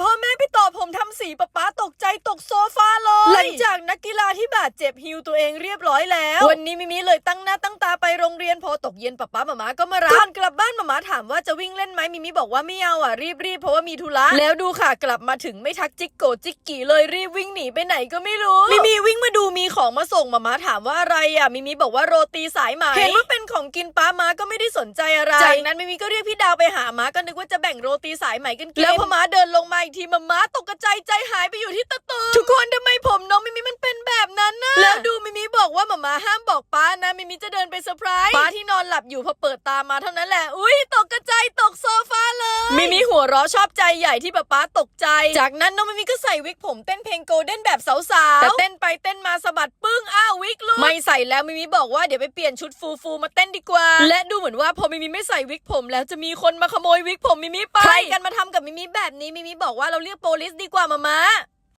พ่อแม่าเลย หลังจากนักกีฬาที่บาดเจ็บฮิวตัวเองเรียบร้อยแล้ว วันนี้มิมิเลยตั้งหน้าตั้งตาไปโรงเรียนพอตกเย็นป๊าป๊าหมามาก็มารับก่อนกลับบ้านหมามาถามว่าจะวิ่งเล่นไหมมิมิบอกว่าไม่เอาอะรีบรีบๆเพราะว่ามีธุระแล้วดูค่ะกลับมาถึงไม่ทักจิกโกจิกกี่เลยรีบวิ่งหนีไปไหนก็ไม่รู้มิมิวิ่งมาดูมีของมาส่งหมามาถามว่าอะไรอะมิมิบอกว่าโรตีสายไหมเห็นว่าเป็นของกินป้ามาก็ไม่ได้สนใจอะไรจากนั้นมิมิก็เรียกพี่ดาวไปหามาก็นึกว่าจะแบ่งโรตีสายไหมกันกินแล้วพอมาเดินลงมาอีกทีมามาตกกระจายใจหายไปอยู่ที่ตะตุ่มทุกคนทำไมผมน้องมิมิมันเป็น แบบนั้นนะแล้วดูมิมิบอกว่ามามาห้ามบอกป้านะมิมิจะเดินไปเซอร์ไพรส์ป้าที่นอนหลับอยู่พอเปิดตามาเท่านั้นแหละ อุ้ยตกกระจายตกโซฟาเลยมิมิหัวเราะชอบใจใหญ่ที่ป๊าป๊าตกใจ จากนั้นน้องมิมิก็ใส่วิกผมเต้นเพลงโกลเด้นแบบสาวๆแต่เต้นไปเต้นมาสะบัดปึ้งอ้าววิกหลุดไม่ใส่แล้วมิมิบอกว่าเดี๋ยวไปเปลี่ยนชุดฟูฟูๆมาเต้นดีกว่า และดูเหมือนว่าพอมิมิไม่ใส่วิกผม แล้วจะมีคนมาขโมยวิกผมมิมิไปใครกันมาทำกับมิมิแบบนี้มิมิบอกว่าเราเรียกโปลิสดีกว่ามามา